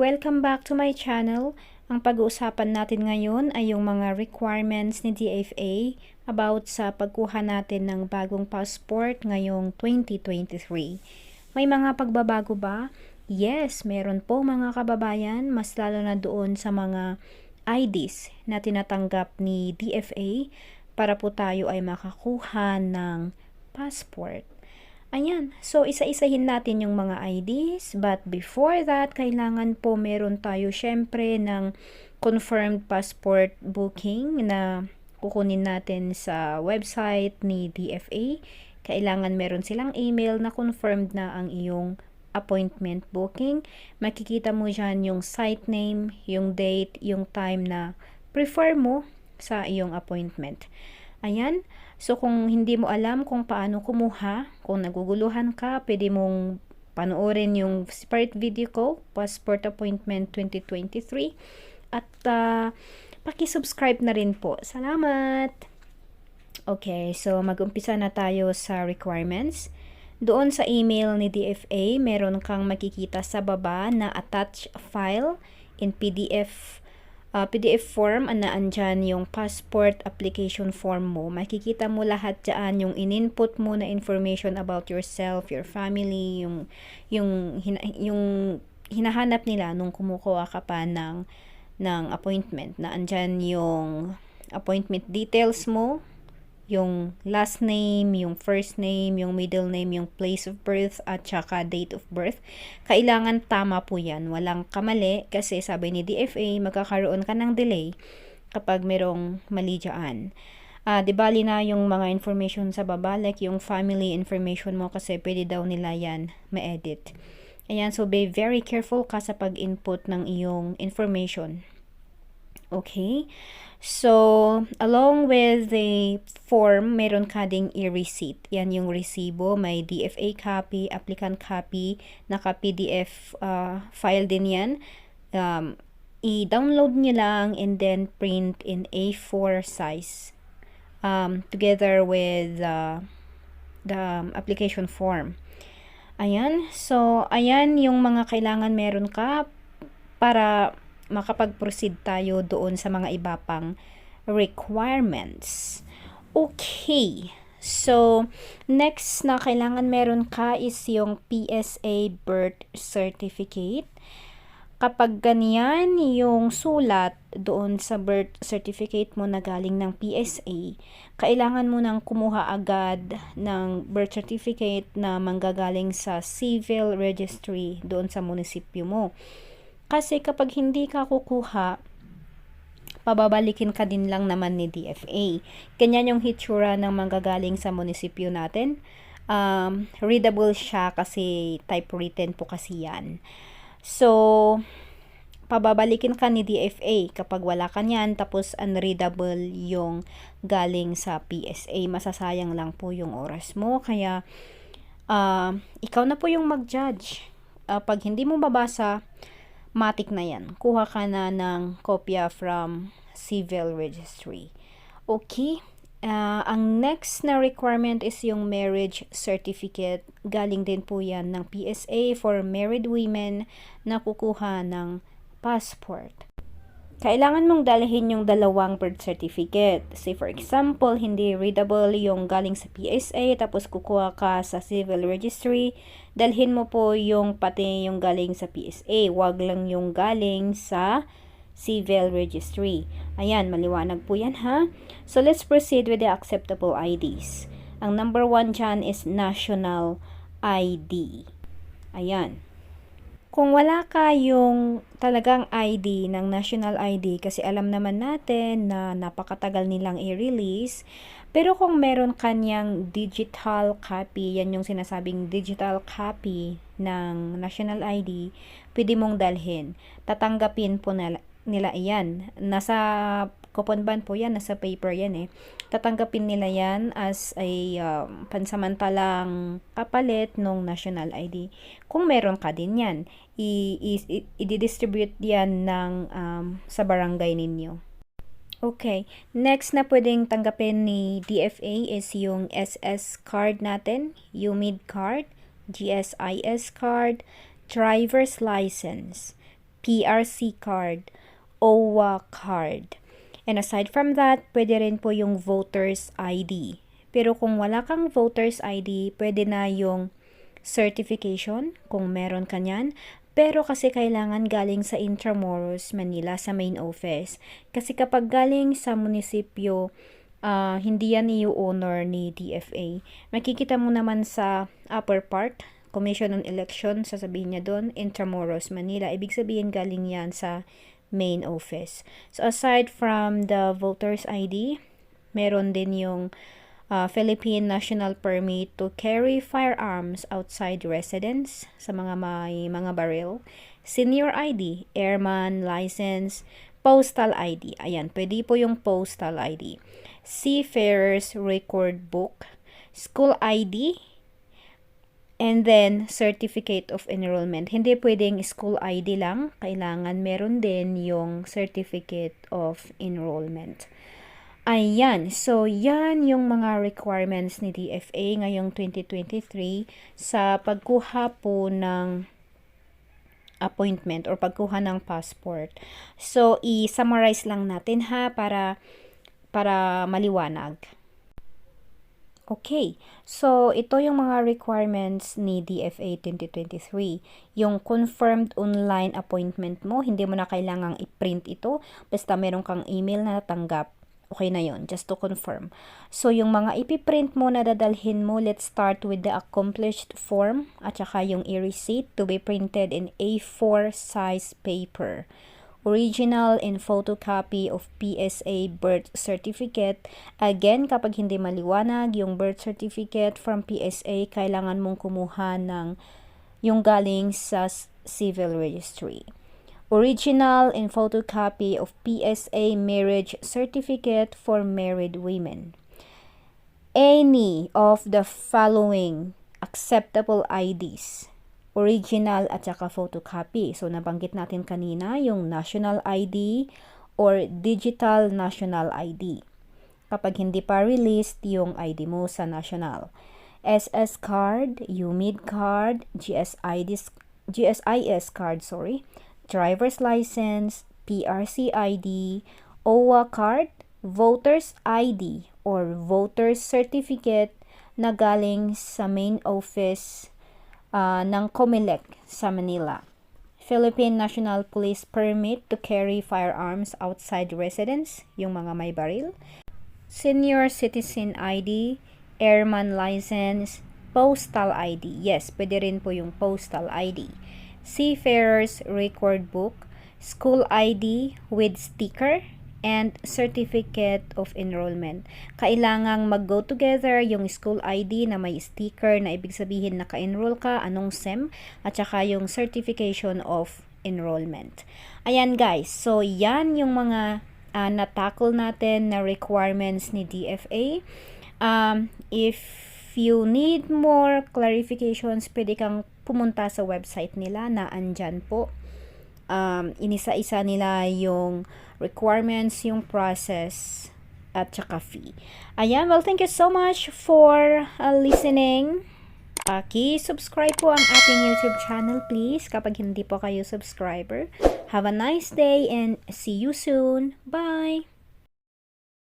Welcome back to my channel. Ang pag-uusapan natin ngayon ay yung mga requirements ni DFA about sa pagkuha natin ng bagong passport ngayong 2023. May mga pagbabago ba? Yes, meron po mga kababayan, mas lalo na doon sa mga IDs na tinatanggap ni DFA para po tayo ay makakuha ng passport. Ayan, so isa-isahin natin yung mga IDs, but before that, kailangan po meron tayo syempre ng confirmed passport booking na kukunin natin sa website ni DFA. Kailangan meron silang email na confirmed na ang iyong appointment booking. Makikita mo dyan yung site name, yung date, yung time na prefer mo sa iyong appointment. Ayan. So, kung hindi mo alam kung paano kumuha, kung naguguluhan ka, pwede mong panoorin yung separate video ko, Passport Appointment 2023. At uh, paki-subscribe na rin po. Salamat! Okay, so mag-umpisa na tayo sa requirements. Doon sa email ni DFA, meron kang makikita sa baba na attach file in PDF uh, PDF form na andyan yung passport application form mo. Makikita mo lahat dyan yung in-input mo na information about yourself, your family, yung, yung, yung hinahanap nila nung kumukuha ka pa ng, ng appointment. Na andyan yung appointment details mo, yung last name, yung first name, yung middle name, yung place of birth, at saka date of birth. Kailangan tama po yan. Walang kamali kasi sabi ni DFA, magkakaroon ka ng delay kapag merong mali dyan. Uh, di bali na yung mga information sa baba, like yung family information mo kasi pwede daw nila yan ma-edit. Ayan, so be very careful ka sa pag-input ng iyong information. Okay? So, along with the form, meron ka ding e-receipt. Yan yung resibo. May DFA copy, applicant copy, naka-PDF uh, file din yan. Um, i-download nyo lang and then print in A4 size um, together with uh, the application form. Ayan. So, ayan yung mga kailangan meron ka para makapag-proceed tayo doon sa mga iba pang requirements. Okay. So, next na kailangan meron ka is yung PSA birth certificate. Kapag ganyan yung sulat doon sa birth certificate mo na galing ng PSA, kailangan mo nang kumuha agad ng birth certificate na manggagaling sa civil registry doon sa munisipyo mo. Kasi kapag hindi ka kukuha, pababalikin ka din lang naman ni DFA. Ganyan yung hitsura ng manggagaling sa munisipyo natin. Um, readable siya kasi typewritten po kasi yan. So, pababalikin ka ni DFA kapag wala ka niyan tapos unreadable yung galing sa PSA. Masasayang lang po yung oras mo. Kaya, uh, ikaw na po yung mag-judge. Uh, pag hindi mo babasa, matik na yan. Kuha ka na ng kopya from civil registry. Okay? Uh, ang next na requirement is yung marriage certificate. Galing din po yan ng PSA for married women na kukuha ng passport kailangan mong dalhin yung dalawang birth certificate. Say for example, hindi readable yung galing sa PSA tapos kukuha ka sa civil registry, dalhin mo po yung pati yung galing sa PSA. Huwag lang yung galing sa civil registry. Ayan, maliwanag po yan ha. So let's proceed with the acceptable IDs. Ang number one dyan is national ID. Ayan. Kung wala ka yung talagang ID ng national ID kasi alam naman natin na napakatagal nilang i-release, pero kung meron kanyang digital copy, yan yung sinasabing digital copy ng national ID, pwede mong dalhin. Tatanggapin po na, nila iyan. Nasa coupon band po yan, nasa paper yan eh. Tatanggapin nila yan as a um, pansamantalang kapalit ng national ID. Kung meron ka din yan, i-distribute yan ng, um, sa barangay ninyo. Okay, next na pwedeng tanggapin ni DFA is yung SS card natin, UMID card, GSIS card, driver's license, PRC card, OWA card. And aside from that, pwede rin po yung voter's ID. Pero kung wala kang voter's ID, pwede na yung certification kung meron ka niyan. Pero kasi kailangan galing sa Intramuros, Manila sa main office. Kasi kapag galing sa munisipyo, ah, hindi yan i-honor ni DFA. Makikita mo naman sa upper part, Commission on Election, sasabihin niya doon, Intramuros, Manila. Ibig sabihin galing yan sa main office. So aside from the voter's ID, meron din yung uh, Philippine National Permit to carry firearms outside residence sa mga may mga baril, senior ID, airman license, postal ID. Ayan, pwede po yung postal ID. Seafarer's record book, school ID, and then certificate of enrollment. Hindi pwedeng school ID lang, kailangan meron din yung certificate of enrollment. Ayan, so yan yung mga requirements ni DFA ngayong 2023 sa pagkuha po ng appointment or pagkuha ng passport. So, i-summarize lang natin ha para para maliwanag. Okay, so ito yung mga requirements ni DFA 2023. Yung confirmed online appointment mo, hindi mo na kailangang i-print ito. Basta meron kang email na natanggap, okay na yon just to confirm. So, yung mga ipiprint mo na dadalhin mo, let's start with the accomplished form at saka yung e-receipt to be printed in A4 size paper original and photocopy of PSA birth certificate. Again, kapag hindi maliwanag yung birth certificate from PSA, kailangan mong kumuha ng yung galing sa civil registry. Original and photocopy of PSA marriage certificate for married women. Any of the following acceptable IDs original at saka photocopy. So, nabanggit natin kanina yung national ID or digital national ID. Kapag hindi pa released yung ID mo sa national. SS card, UMID card, GSID, GSIS card, sorry, driver's license, PRC ID, OWA card, voter's ID or voter's certificate na galing sa main office uh, ng COMELEC sa Manila. Philippine National Police Permit to carry firearms outside residence, yung mga may baril. Senior Citizen ID, Airman License, Postal ID. Yes, pwede rin po yung Postal ID. Seafarer's Record Book, School ID with sticker, and Certificate of Enrollment. Kailangang mag-go together yung school ID na may sticker na ibig sabihin naka-enroll ka, anong SEM, at saka yung Certification of Enrollment. Ayan guys, so yan yung mga uh, na-tackle natin na requirements ni DFA. Um, if you need more clarifications, pwede kang pumunta sa website nila na andyan po um, inisa-isa nila yung requirements, yung process, at saka fee. Ayan, well, thank you so much for uh, listening. Paki-subscribe po ang ating YouTube channel, please, kapag hindi po kayo subscriber. Have a nice day and see you soon. Bye!